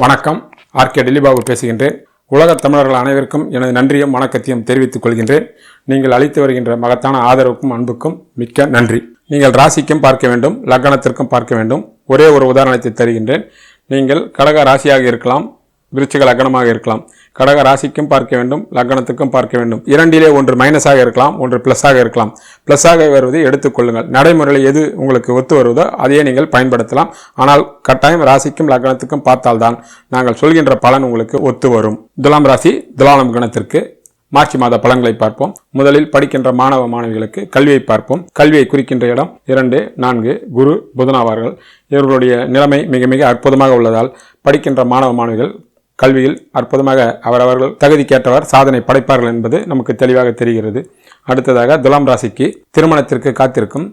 வணக்கம். ஆர்கே டெல்லிபாபு பேசுகின்றேன். உலகத் தமிழர்கள் அனைவருக்கும் எனது நன்றியும் வணக்கத்தையும் தெரிவித்துக் கொள்கின்றேன். நீங்கள் அளித்து வருகின்ற மகத்தான ஆதரவுக்கும் அன்புக்கும் மிக்க நன்றி. நீங்கள் ராசிக்கும் பார்க்க வேண்டும் லக்னத்திற்கும் பார்க்க வேண்டும். ஒரே ஒரு உதாரணத்தை தருகின்றேன். நீங்கள் கடக ராசியாக இருக்கலாம் விருச்சிக லக்னமாக இருக்கலாம். கடக ராசிக்கும் பார்க்க வேண்டும் லக்னத்துக்கும் பார்க்க வேண்டும். இரண்டிலே ஒன்று மைனஸாக இருக்கலாம் ஒன்று ப்ளஸ்ஸாக இருக்கலாம். ப்ளஸ்ஸாக வருவதை எடுத்துக்கொள்ளுங்கள் நடைமுறையில் எது உங்களுக்கு ஒத்து வருவதோ அதையே நீங்கள் பயன்படுத்தலாம். ஆனால் கட்டாயம் ராசிக்கும் லக்னத்துக்கும் பார்த்தால்தான் நாங்கள் சொல்கின்ற பலன் உங்களுக்கு ஒத்து வரும். துலாம் ராசி துலாம் கணத்திற்கு மார்ச் மாத பலன்களை பார்ப்போம். முதலில் படிக்கின்ற மாணவ மாணவிகளுக்கு கல்வியை பார்ப்போம். கல்வியை குறிக்கின்ற இடம் இரண்டு நான்கு குரு புதனாவார்கள் இவர்களுடைய நிலைமை மிக மிக அற்புதமாக உள்ளதால் படிக்கின்ற மாணவ மாணவிகள் கல்வியில் அற்புதமாக அவரவர்கள் தகுதிக்கேற்றவர் சாதனை படைப்பார்கள் என்பது நமக்கு தெளிவாக தெரிகிறது. அடுத்ததாக துலாம் ராசிக்கு திருமணத்திற்கு காத்திருக்கும்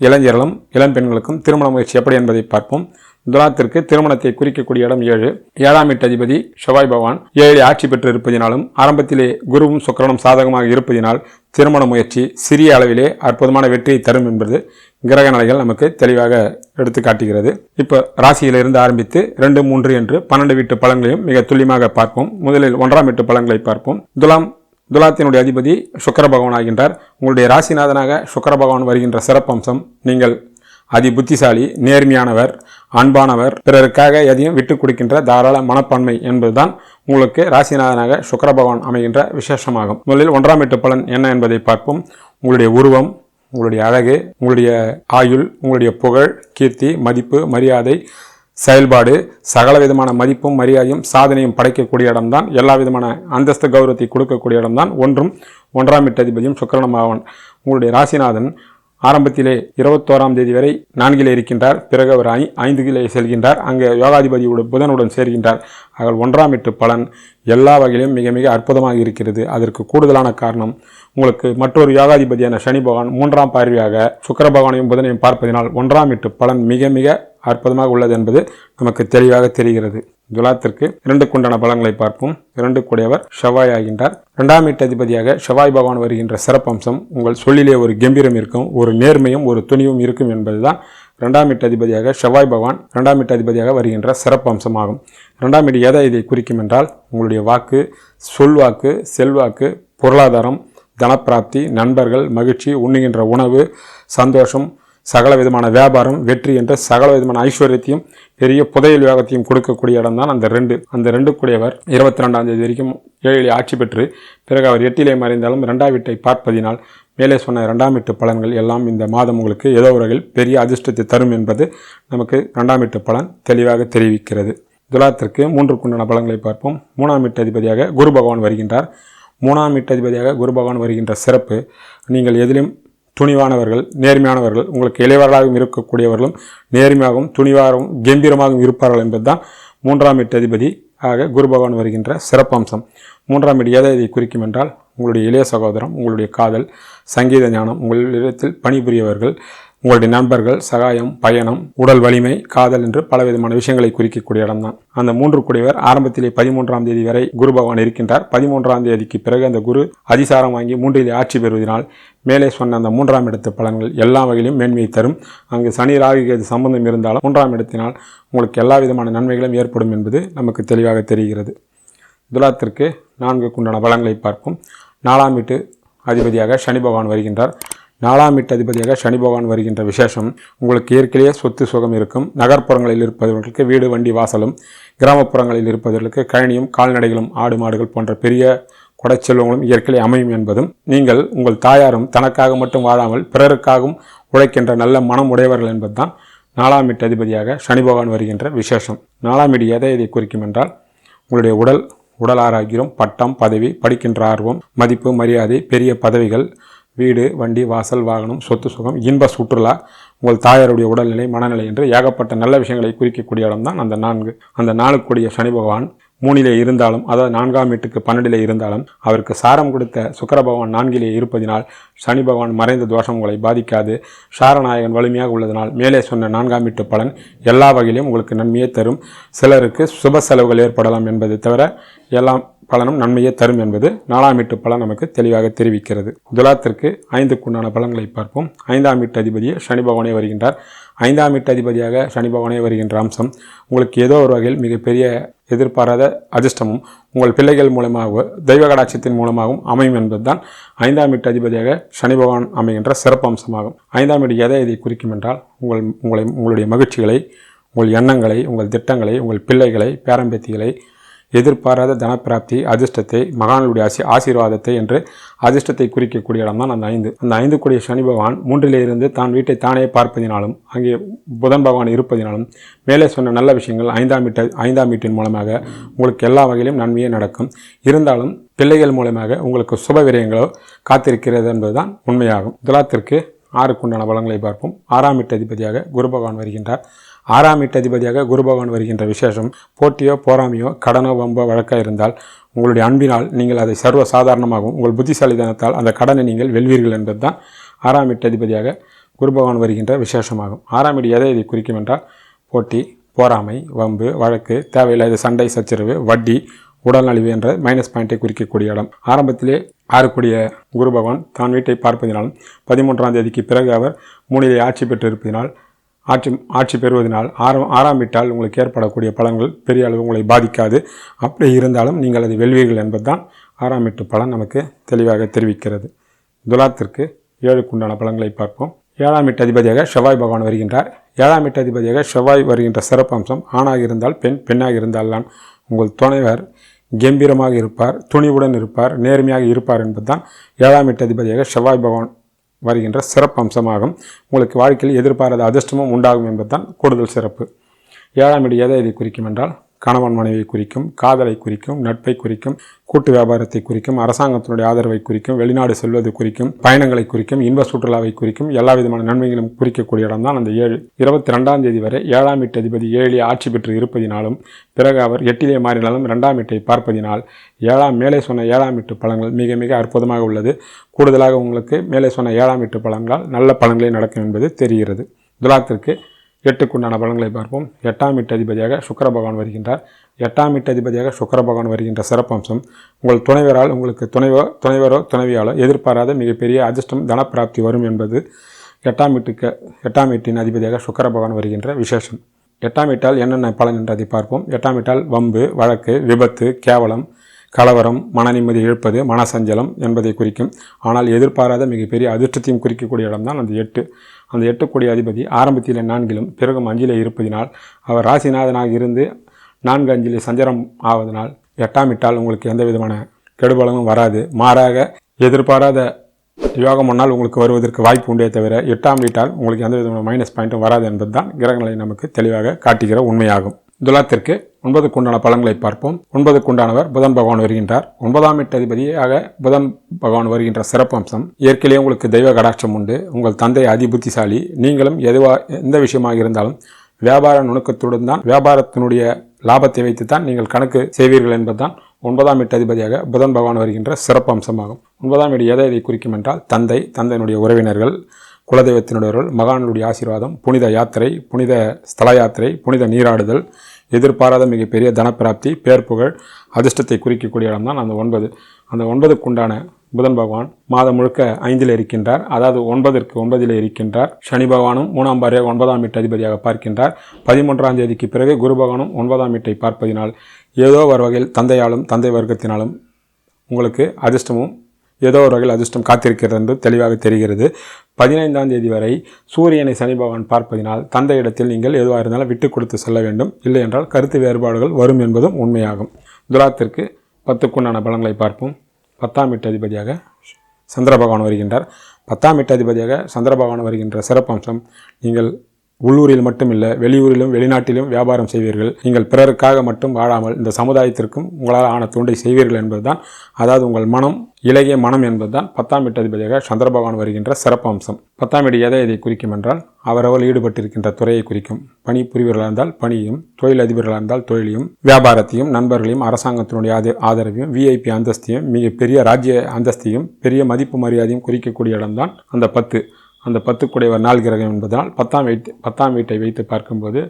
இளைஞர்களும் இளம்பெண்களுக்கும் திருமண முயற்சி எப்படி என்பதை பார்ப்போம். துலாத்திற்கு திருமணத்தை குறிக்கக்கூடிய இடம் ஏழு. ஏழாம் வீட்டு அதிபதி செவ்வாய் பகவான் ஏழை ஆட்சி பெற்று இருப்பதினாலும் ஆரம்பத்திலே குருவும் சுக்கரனும் சாதகமாக இருப்பதினால் திருமண முயற்சி சிறிய அளவிலே அற்புதமான வெற்றியை தரும் என்பது கிரக நிலைகள் நமக்கு தெளிவாக எடுத்து காட்டுகிறது. இப்போ ராசியிலிருந்து ஆரம்பித்து ரெண்டு மூன்று என்று பன்னெண்டு வீட்டு பழங்களையும் மிக துல்லியமாக பார்ப்போம். முதலில் ஒன்றாம் வீட்டு பழங்களை பார்ப்போம். துலாம் துலாத்தினுடைய அதிபதி சுக்கர பகவான் ஆகின்றார். உங்களுடைய ராசிநாதனாக சுக்கர பகவான் வருகின்ற சிறப்பம்சம் நீங்கள் அதி புத்திசாலி நேர்மையானவர் அன்பானவர் பிறருக்காக எதையும் விட்டு கொடுக்கின்ற தாராள மனப்பான்மை என்பதுதான் உங்களுக்கு ராசிநாதனாக சுக்கர பகவான் அமைகின்ற விசேஷமாகும். முதலில் ஒன்றாம் எட்டு பலன் என்ன என்பதை பார்ப்போம். உங்களுடைய உருவம் உங்களுடைய அழகு உங்களுடைய ஆயுள் உங்களுடைய புகழ் கீர்த்தி மதிப்பு மரியாதை செயல்பாடு சகல விதமான மதிப்பும் மரியாதையும் சாதனையும் படைக்கக்கூடிய இடம்தான் எல்லா விதமான அந்தஸ்து கௌரவத்தை கொடுக்கக்கூடிய இடம்தான். ஒன்றும் ஒன்றாம் எட்டு அதிபதியும் சுக்கரணமாவன் உங்களுடைய ராசிநாதன் ஆரம்பத்திலே இருபத்தோராம் தேதி வரை நான்கிலே இருக்கின்றார். பிறகு அவர் ஐ ஐந்துகிலே செல்கின்றார். அங்கே யோகாதிபதியுடன் புதனுடன் சேர்கின்றார். ஆக ஒன்றாம் எட்டு பலன் எல்லா வகையிலும் மிக மிக அற்புதமாக இருக்கிறது. அதற்கு கூடுதலான காரணம் உங்களுக்கு மற்றொரு யோகாதிபதியான சனி பகவான் மூன்றாம் பார்வையாக சுக்கர பகவானையும் புதனையும் பார்ப்பதினால் ஒன்றாம் எட்டு பலன் மிக மிக அற்புதமாக உள்ளது என்பது நமக்கு தெளிவாக தெரிகிறது. துலாத்திற்கு இரண்டு குண்டான பலங்களை பார்ப்போம். இரண்டு கூடியவர் ஷவாய் ஆகின்றார். இரண்டாம் வீட்டு அதிபதியாக ஷவாய் பகவான் வருகின்ற சிறப்பம்சம் உங்கள் சொல்லிலே ஒரு கம்பீரம் இருக்கும் ஒரு நேர்மையும் ஒரு துணிவும் இருக்கும் என்பதுதான் இரண்டாம் வீட்டு அதிபதியாக செவ்வாய் பகவான் இரண்டாம் வீட்டு அதிபதியாக வருகின்ற சிறப்பம்சமாகும். இரண்டாம் வீடு எதை இதை குறிக்கும் என்றால் உங்களுடைய வாக்கு சொல்வாக்கு செல்வாக்கு பொருளாதாரம் தனப்பிராப்தி நண்பர்கள் மகிழ்ச்சி உண்ணுகின்ற உணவு சந்தோஷம் சகல விதமான வியாபாரம் வெற்றி என்ற சகல விதமான ஐஸ்வர்யத்தையும் பெரிய புதையல் யோகத்தையும் கொடுக்கக்கூடிய இடம்தான் அந்த ரெண்டு. அந்த ரெண்டு கூடியவர் இருபத்தி ரெண்டாம் தேதி வரைக்கும் ஏழிலே ஆட்சி பெற்று பிறகு அவர் எட்டிலே மறைந்தாலும் இரண்டாம் வீட்டை பார்ப்பதினால் மேலே சொன்ன ரெண்டாம் வீட்டு பலன்கள் எல்லாம் இந்த மாதம் உங்களுக்கு ஏதோ வகையில் பெரிய அதிர்ஷ்டத்தை தரும் என்பது நமக்கு ரெண்டாம் வீட்டு பலன் தெளிவாக தெரிவிக்கிறது. துலாத்திற்கு மூன்று குண்டான பலன்களை பார்ப்போம். மூணாம் வீட்டு அதிபதியாக குரு பகவான் வருகின்றார். மூணாம் வீட்டு அதிபதியாக குரு பகவான் வருகின்ற சிறப்பு நீங்கள் எதிலும் துணிவானவர்கள் நேர்மையானவர்கள் உங்களுக்கு இளையவர்களாகவும் இருக்கக்கூடியவர்களும் நேர்மையாகவும் துணிவாகவும் கம்பீரமாகவும் இருப்பார்கள் என்பதுதான் மூன்றாம் வீட்டு அதிபதி ஆக குரு பகவான் வருகின்ற சிறப்பம்சம். மூன்றாம் வீடு எதை இதை குறிக்கும் என்றால் உங்களுடைய இளைய சகோதரம் உங்களுடைய காதல் சங்கீத ஞானம் உங்களிடத்தில் பணிபுரியவர்கள் உங்களுடைய நண்பர்கள் சகாயம் பயணம் உடல் வலிமை காதல் என்று பல விதமான விஷயங்களை குறிக்கக்கூடிய இடம்தான். அந்த மூன்று கூடியவர் ஆரம்பத்திலே பதிமூன்றாம் தேதி வரை குரு பகவான் இருக்கின்றார். பதிமூன்றாம் தேதிக்கு பிறகு அந்த குரு அதிசாரம் வாங்கி மூன்றிலே ஆட்சி பெறுவதனால் மேலே சொன்ன அந்த மூன்றாம் இடத்து பலன்கள் எல்லா வகையிலும் மேன்மையை தரும். அங்கு சனி ராகு சம்பந்தம் இருந்தாலும் மூன்றாம் இடத்தினால் உங்களுக்கு எல்லா விதமான நன்மைகளும் ஏற்படும் என்பது நமக்கு தெளிவாக தெரிகிறது. துலாத்திற்கு நான்கு குண்டான பலன்களை பார்ப்போம். நாலாம் வீட்டு அதிபதியாக சனி பகவான் வருகின்றார். நாலாம் வீட்டு அதிபதியாக சனி பகவான் வருகின்ற விசேஷம். உங்களுக்கு இயற்கையிலேயே சொத்து சுகம் இருக்கும். நகர்ப்புறங்களில் இருப்பவர்களுக்கு வீடு வண்டி வாசலும் கிராமப்புறங்களில் இருப்பவர்களுக்கு கழனியும் கால்நடைகளும் ஆடு மாடுகள் போன்ற பெரிய கொடைச்செல்வங்களும் இயற்கையிலே அமையும் என்பதும் நீங்கள் உங்கள் தாயாரும் தனக்காக மட்டும் வாழாமல் பிறருக்காகவும் உழைக்கின்ற நல்ல மனம் உடையவர்கள் என்பதுதான் நாலாம் வீட்டு அதிபதியாக சனி பகவான் வருகின்ற விசேஷம். நாலாம் வீடு எதை இதை குறிக்கும் என்றால் உங்களுடைய உடல் உடல் ஆரோக்கியம் பட்டம் பதவி படிக்கின்ற ஆர்வம் மதிப்பு மரியாதை பெரிய பதவிகள் வீடு வண்டி வாசல் வாகனம் சொத்து சுகம் இன்ப சுற்றுலா உங்கள் தாயாருடைய உடல்நிலை மனநிலை என்று ஏகப்பட்ட நல்ல விஷயங்களை குறிக்கக்கூடிய இடம்தான் அந்த நான்கு. அந்த நாளுக்குடைய சனி பகவான் மூணிலே இருந்தாலும் அதாவது நான்காம் வீட்டுக்கு பன்னெண்டிலே இருந்தாலும் அவருக்கு சாரம் கொடுத்த சுக்கர பகவான் நான்கிலே இருப்பதினால் சனி பகவான் மறைந்த தோஷம் உங்களை பாதிக்காது. சாரநாயகன் வலிமையாக உள்ளதனால் மேலே சொன்ன நான்காம் வீட்டு பலன் எல்லா வகையிலும் உங்களுக்கு நன்மையை தரும். சிலருக்கு சுப செலவுகள் ஏற்படலாம் என்பதை தவிர எல்லாம் பலனும் நன்மையே தரும் என்பது நாலாம் வீட்டு பலன் நமக்கு தெளிவாக தெரிவிக்கிறது. துலாத்திற்கு ஐந்துக்குண்டான பலன்களை பார்ப்போம். ஐந்தாம் வீட்டு அதிபதியே சனி பகவானே வருகின்றார். ஐந்தாம் வீட்டு அதிபதியாக சனி பகவானே வருகின்ற அம்சம் உங்களுக்கு ஏதோ ஒரு வகையில் மிகப்பெரிய எதிர்பாராத அதிர்ஷ்டமும் உங்கள் பிள்ளைகள் மூலமாக தெய்வ கடாட்சத்தின் மூலமாகவும் அமையும் என்பதுதான் ஐந்தாம் வீட்டு அதிபதியாக சனி பகவான் அமைகின்ற சிறப்பு அம்சமாகும். ஐந்தாம் வீடு எதை இதை குறிக்கும் என்றால் உங்கள் உங்களை உங்களுடைய மகிழ்ச்சிகளை உங்கள் எண்ணங்களை உங்கள் திட்டங்களை உங்கள் பிள்ளைகளை பேரம்பேத்திகளை எதிர்பாராத தனப்பிராப்தி அதிர்ஷ்டத்தை மகான்களுடைய ஆசி ஆசீர்வாதத்தை என்று அதிர்ஷ்டத்தை குறிக்கக்கூடிய இடம்தான் அந்த ஐந்து. அந்த ஐந்து கூடிய சனி பகவான் மூன்றிலிருந்து தான் வீட்டை தானே பார்ப்பதினாலும் அங்கே புதன் பகவான் இருப்பதினாலும் மேலே சொன்ன நல்ல விஷயங்கள் ஐந்தாம் வீட்டு ஐந்தாம் வீட்டின் மூலமாக உங்களுக்கு எல்லா வகையிலும் நன்மையே நடக்கும். இருந்தாலும் பிள்ளைகள் மூலமாக உங்களுக்கு சுப விரயங்களோ காத்திருக்கிறது என்பதுதான் உண்மையாகும். துலாத்திற்கு ஆறுக்குண்டான பலன்களை பார்ப்போம். ஆறாம் எட்டு அதிபதியாக குரு பகவான் வருகின்றார். ஆறாம் எட்டு அதிபதியாக குரு பகவான் வருகின்ற விசேஷம் போட்டியோ போராமையோ கடனோ வம்போ வழக்காக இருந்தால் உங்களுடைய அன்பினால் நீங்கள் அதை சர்வ சாதாரணமாகவும் உங்கள் புத்திசாலிதனத்தால் அந்த கடனை நீங்கள் வெல்வீர்கள் என்பதுதான் ஆறாம் எட்டு அதிபதியாக குரு பகவான் வருகின்ற விசேஷமாகும். ஆறாம் வீடு எதை இதை குறிக்கும் என்றால் போட்டி போராமை வம்பு வழக்கு தேவையில்லாத சண்டை சச்சரவு வட்டி உடல் நலிவு என்ற மைனஸ் பாயிண்ட்டை குறிக்கக்கூடிய இடம். ஆரம்பத்திலே ஆறக்கூடிய குரு பகவான் தான் வீட்டை பார்ப்பதினாலும் பதிமூன்றாம் தேதிக்கு பிறகு அவர் மூணிலே ஆட்சி பெற்றிருப்பதினால் ஆட்சி ஆட்சி பெறுவதனால் ஆறாம் ஆறாம் வீட்டால் உங்களுக்கு ஏற்படக்கூடிய பலன்கள் பெரிய அளவு உங்களை பாதிக்காது. அப்படி இருந்தாலும் நீங்கள் அதை வெல்வீர்கள் என்பதுதான் ஆறாம் வீட்டு பலன் நமக்கு தெளிவாக தெரிவிக்கிறது. துலாத்திற்கு ஏழுக்குண்டான பலன்களை பார்ப்போம். ஏழாம் வீட்டு அதிபதியாக செவ்வாய் பகவான் வருகின்றார். ஏழாம் வீட்டு அதிபதியாக செவ்வாய் வருகின்ற சிறப்பம்சம் ஆணாக இருந்தால் பெண் பெண்ணாக இருந்தால்தான் உங்கள் துணைவர். கம்பீரமாக இருப்பார் துணிவுடன் இருப்பார் நேர்மையாக இருப்பார் என்பதுதான் ஏழாம் வீட்டு அதிபதியாக செவ்வாய் பகவான் வருகின்ற சிறப்பு அம்சமாகும். உங்களுக்கு வாழ்க்கையில் எதிர்பாராத அதிர்ஷ்டமும் உண்டாகும் என்பதுதான் கூடுதல் சிறப்பு. ஏழாம் வீடு எதை இதை குறிக்கும் என்றால் கணவன் மனைவியை குறிக்கும் காதலை குறிக்கும் நட்பை குறிக்கும் கூட்டு வியாபாரத்தை குறிக்கும் அரசாங்கத்தினுடைய ஆதரவை குறிக்கும் வெளிநாடு செல்வது குறிக்கும் பயணங்களை குறிக்கும் இன்ப சுற்றுலாவை குறிக்கும் எல்லா விதமான நன்மைகளும் குறிக்கக்கூடிய இடம்தான் அந்த ஏழு. இருபத்தி ரெண்டாம் தேதி வரை ஏழாம் வீட்டு அதிபதி ஏழிலே ஆட்சி பெற்று இருப்பதினாலும் பிறகு அவர் எட்டிலே மாறினாலும் ரெண்டாம் வீட்டை பார்ப்பதினால் ஏழாம் மேலே சொன்ன ஏழாம் வீட்டு பழங்கள் மிக மிக அற்புதமாக உள்ளது. கூடுதலாக உங்களுக்கு மேலே சொன்ன ஏழாம் வீட்டு பழங்களால் நல்ல பலன்களே நடக்கும் என்பது தெரிகிறது. துலாத்திற்கு எட்டுக்குண்டான பலன்களை பார்ப்போம். எட்டாம் வீட்டு அதிபதியாக சுக்கர பகவான் வருகின்றார். எட்டாம் வீட்டு அதிபதியாக சுக்கர பகவான் வருகின்ற சிறப்பம்சம் உங்கள் துணைவரால் உங்களுக்கு துணைவோ துணைவரோ துணைவியாலோ எதிர்பாராத மிகப்பெரிய அதிர்ஷ்டம் தனப்பிராப்தி வரும் என்பது எட்டாம் வீட்டுக்கு எட்டாம் வீட்டின் அதிபதியாக சுக்கர பகவான் வருகின்ற விசேஷம். எட்டாம் வீட்டால் என்னென்ன பலன் என்றதை பார்ப்போம். எட்டாம் வீட்டால் வம்பு வழக்கு விபத்து கேவலம் கலவரம் மன நிம்மதி இழப்பது மனசஞ்சலம் என்பதை குறிக்கும். ஆனால் எதிர்பாராத மிகப்பெரிய அதிர்ஷ்டத்தையும் குறிக்கக்கூடிய இடம்தான் அந்த எட்டு. அந்த எட்டுக்குடிய அதிபதி ஆரம்பத்தில் நான்கிலும் பிறகும் அஞ்சிலே இருப்பதினால் அவர் ராசிநாதனாக இருந்து நான்கு அஞ்சிலே சஞ்சரம் ஆவதனால் எட்டாம் இட்டால் உங்களுக்கு எந்த விதமான கெடுபலமும் வராது. மாறாக எதிர்பாராத யோகம் முன்னால் உங்களுக்கு வருவதற்கு வாய்ப்பு உண்டே தவிர எட்டாம் வீட்டால் உங்களுக்கு எந்த விதமான மைனஸ் பாயிண்ட்டும் வராது என்பது தான் கிரகங்களை நமக்கு தெளிவாக காட்டுகிற உண்மையாகும். துலாத்திற்கு ஒன்பதுக்குண்டான பலன்களை பார்ப்போம். ஒன்பதுக்குண்டானவர் புதன் பகவான் வருகின்றார். ஒன்பதாம் வீட்டு அதிபதியாக புதன் பகவான் வருகின்ற சிறப்பம்சம் இயற்கையிலே உங்களுக்கு தெய்வ கடாட்சம் உண்டு. உங்கள் தந்தை அதிபுத்திசாலி நீங்களும் எதுவா எந்த விஷயமாக இருந்தாலும் வியாபார நுணுக்கத்துடன் தான் வியாபாரத்தினுடைய லாபத்தை வைத்துத்தான் நீங்கள் கணக்கு செய்வீர்கள் என்பதுதான் ஒன்பதாம் வீட்டு அதிபதியாக புதன் பகவான் வருகின்ற சிறப்பு அம்சமாகும். ஒன்பதாம் வீடு எதை இதை குறிக்கும் என்றால் தந்தை தந்தையினுடைய உறவினர்கள் குலதெய்வத்தினுடையவர்கள் மகான்களுடைய ஆசீர்வாதம் புனித யாத்திரை புனித ஸ்தல யாத்திரை புனித நீராடுதல் எதிர்பாராத மிகப்பெரிய தனப்பிராப்தி பேர் புகழ் அதிர்ஷ்டத்தை குறிக்கக்கூடிய இடம் தான் அந்த ஒன்பது. அந்த ஒன்பதுக்குண்டான புதன் பகவான் மாதம் முழுக்க ஐந்தில் இருக்கின்றார். அதாவது ஒன்பதற்கு ஒன்பதில் இருக்கின்றார். சனி பகவானும் மூணாம் பாரியாக ஒன்பதாம் வீட்டு அதிபதியாக பார்க்கின்றார். பதிமூன்றாம் தேதிக்கு பிறகு குரு பகவானும் ஒன்பதாம் வீட்டை பார்ப்பதினால் ஏதோ ஒரு வகையில் தந்தையாலும் தந்தை வர்க்கத்தினாலும் உங்களுக்கு அதிர்ஷ்டமும் ஏதோ ஒரு வகையில் அதிர்ஷ்டம் காத்திருக்கிறது என்று தெளிவாக தெரிகிறது. பதினைந்தாம் தேதி வரை சூரியனை சனி பகவான் பார்ப்பதினால் தந்தை இடத்தில் நீங்கள் எதுவாக இருந்தாலும் விட்டு கொடுத்து செல்ல வேண்டும். இல்லை என்றால் கருத்து வேறுபாடுகள் வரும் என்பதும் உண்மையாகும். துலாத்திற்கு பத்துக்குண்டான பலன்களை பார்ப்போம். பத்தாம் வீட்டு அதிபதியாக சந்திர பகவான் வருகின்றார். பத்தாம் வீட்டு அதிபதியாக சந்திர பகவான் வருகின்ற சிறப்பம்சம் நீங்கள் உள்ளூரில் மட்டுமில்லை வெளியூரிலும் வெளிநாட்டிலும் வியாபாரம் செய்வீர்கள். நீங்கள் பிறருக்காக மட்டும் வாழாமல் இந்த சமுதாயத்திற்கும் உங்களால் ஆன தொண்டை செய்வீர்கள் என்பதுதான் அதாவது உங்கள் மனம் இலகிய மனம் என்பதுதான் பத்தாம் வீட்டு அதிபதியாக சந்திர பகவான் வருகின்ற சிறப்பு அம்சம் பத்தாம் வீடு எதை இதை குறிக்கும் என்றால் அவரவர் ஈடுபட்டிருக்கின்ற துறையை குறிக்கும். பணி புரிவர்களாக இருந்தால் பணியும் தொழில் அதிபர்களாக இருந்தால் தொழிலையும் வியாபாரத்தையும் நண்பர்களையும் அரசாங்கத்தினுடைய ஆத ஆதரவையும் விஐபி அந்தஸ்தையும் மிக பெரிய ராஜ்ய அந்தஸ்தையும் பெரிய மதிப்பு மரியாதையும் குறிக்கக்கூடிய இடம்தான் அந்த பத்து. அந்த பத்துக்குடையவர் நாள் கிரகம் என்பதனால் பத்தாம் வீட்டு பத்தாம் வீட்டை வைத்து பார்க்கும்போது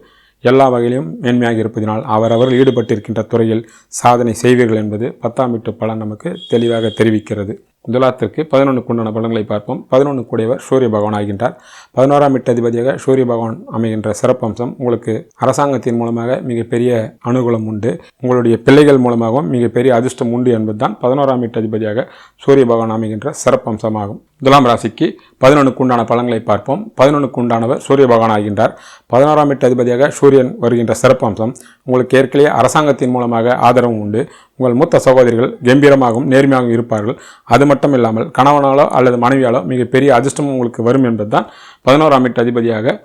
எல்லா வகையிலும் மேன்மையாக இருப்பதினால் அவரவர்கள் ஈடுபட்டிருக்கின்ற துறையில் சாதனை செய்வீர்கள் என்பது பத்தாம் வீட்டு பலன் நமக்கு தெளிவாக தெரிவிக்கிறது. துலாத்திற்கு பதினொன்றுக்கு உண்டான பலன்களை பார்ப்போம். பதினொன்று கூடியவர் சூரிய பகவான் ஆகின்றார். பதினோராம் எட்டு அதிபதியாக சூரிய பகவான் அமைகின்ற சிறப்பம்சம் உங்களுக்கு அரசாங்கத்தின் மூலமாக மிகப்பெரிய அனுகூலம் உண்டு. உங்களுடைய பிள்ளைகள் மூலமாகவும் மிகப்பெரிய அதிர்ஷ்டம் உண்டு என்பதுதான் பதினோராம் வீட்டு அதிபதியாக சூரிய பகவான் அமைகின்ற சிறப்பம்சமாகும். துலாம் ராசிக்கு பதினொன்றுக்கு உண்டான பலன்களை பார்ப்போம். பதினொன்றுக்கு உண்டானவர் சூரிய பகவான் ஆகின்றார். பதினோராம் எட்டு அதிபதியாக சூரியன் வருகின்ற சிறப்பம்சம் உங்களுக்கு ஏற்கனவே அரசாங்கத்தின் மூலமாக ஆதரவும் உண்டு. உங்கள் மூத்த சகோதரிகள் கம்பீரமாகவும் நேர்மையாகவும் இருப்பார்கள். அது மட்டும் இல்லாமல் கணவனாலோ அல்லது மனைவியாலோ மிகப்பெரிய அதிர்ஷ்டம் உங்களுக்கு வரும் என்பதுதான் பதினோராம் வீட்டு அதிபதியாக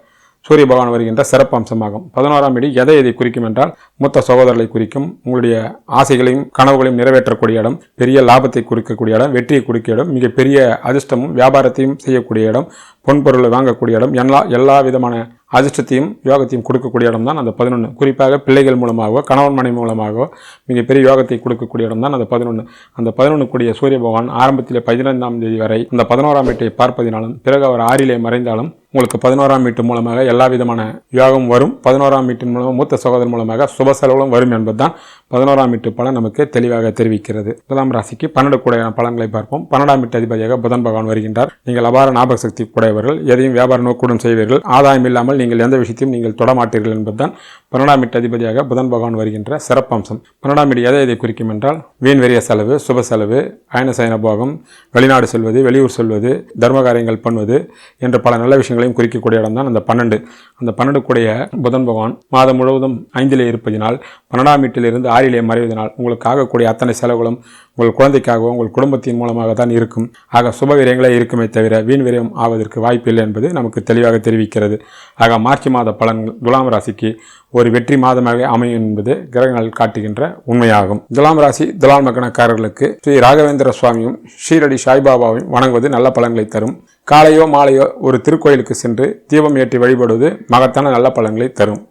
சூரிய பகவான் வருகின்ற சிறப்பு அம்சமாகும் பதினோராம் இடி எதை எதை குறிக்கும் என்றால் மூத்த சகோதரர்களை குறிக்கும் உங்களுடைய ஆசைகளையும் கனவுகளையும் நிறைவேற்றக்கூடிய இடம் பெரிய லாபத்தை குறிக்கக்கூடிய இடம் வெற்றியை குறிக்க இடம் மிகப்பெரிய அதிர்ஷ்டமும் வியாபாரத்தையும் செய்யக்கூடிய இடம் பொன்பொருளை வாங்கக்கூடிய இடம் எல்லா எல்லா விதமான அதிர்ஷ்டத்தையும் யோகத்தையும் கொடுக்கக்கூடிய இடம் தான் அந்த பதினொன்று குறிப்பாக பிள்ளைகள் மூலமாகவோ கணவன் மனை மூலமாகவோ மிகப்பெரிய யோகத்தை கொடுக்கக்கூடிய இடம் தான் அந்த பதினொன்று அந்த பதினொன்று கூடிய சூரிய பகவான் ஆரம்பத்தில் பதினைந்தாம் தேதி வரை அந்த பதினோராம் வீட்டை பார்ப்பதினாலும் பிறகு அவர் ஆறிலே மறைந்தாலும் உங்களுக்கு பதினோராம் வீட்டு மூலமாக எல்லா விதமான யோகம் வரும். பதினோராம் வீட்டின் மூலமாக மூத்த சகோதரன் மூலமாக சுப செலவுகளும் வரும் என்பதுதான் பதினோராம் வீட்டு பலன் நமக்கு தெளிவாக தெரிவிக்கிறது. முதலாம் ராசிக்கு பன்னெண்டு கூடையான பலன்களை பார்ப்போம். பன்னெண்டாம் வீட்டு அதிபதியாக புதன் பகவான் வருகின்றார். நீங்கள் அபார ஞாபக சக்தி கூடையவர்கள் எதையும் வியாபார நோக்குடன் செய்வீர்கள். ஆதாயம் இல்லாமல் நீங்கள் எந்த விஷயத்தையும் நீங்கள் தொடமாட்டீர்கள் என்பதுதான் பன்னெண்டாம் வீட்டு அதிபதியாக புதன் பகவான் வருகின்ற சிறப்பம்சம். பன்னெண்டாம் வீடு எதை இதை குறிக்கும் என்றால் வீண் வெறிய செலவு சுப செலவு அயனசயன போகம் வெளிநாடு செல்வது வெளியூர் செல்வது தர்ம காரியங்கள் பண்ணுவது என்ற பல நல்ல விஷயங்களையும் குறிக்கக்கூடிய இடம் தான் அந்த பன்னெண்டு. அந்த பன்னெண்டு கூடிய புதன் பகவான் மாதம் முழுவதும் ஐந்திலே இருப்பதினால் பன்னெண்டாம் வீட்டிலிருந்து ஆறிலே மறைவதனால் உங்களுக்கு ஆகக்கூடிய அத்தனை செலவுகளும் உங்கள் குழந்தைக்காகவும் உங்கள் குடும்பத்தின் மூலமாக தான் இருக்கும். ஆக சுப விரயங்களே இருக்குமே தவிர வீண் விரயம் ஆவதற்கு வாய்ப்பில்லை என்பது நமக்கு தெளிவாக தெரிவிக்கிறது. ஆக மார்ச் மாத பலன்கள் துலாம் ராசிக்கு ஒரு வெற்றி மாதமாக அமையும் என்பது கிரகங்கள் காட்டுகின்ற உண்மையாகும். துலாம் ராசி துலாம் மகனக்காரர்களுக்கு ஸ்ரீ ராகவேந்திர சுவாமியும் ஷீரடி சாய்பாபாவையும் வணங்குவது நல்ல பலன்களை தரும். காலையோ மாலையோ ஒரு திருக்கோயிலுக்கு சென்று தீபம் ஏற்றி வழிபடுவது மகத்தான நல்ல பலன்களை தரும்.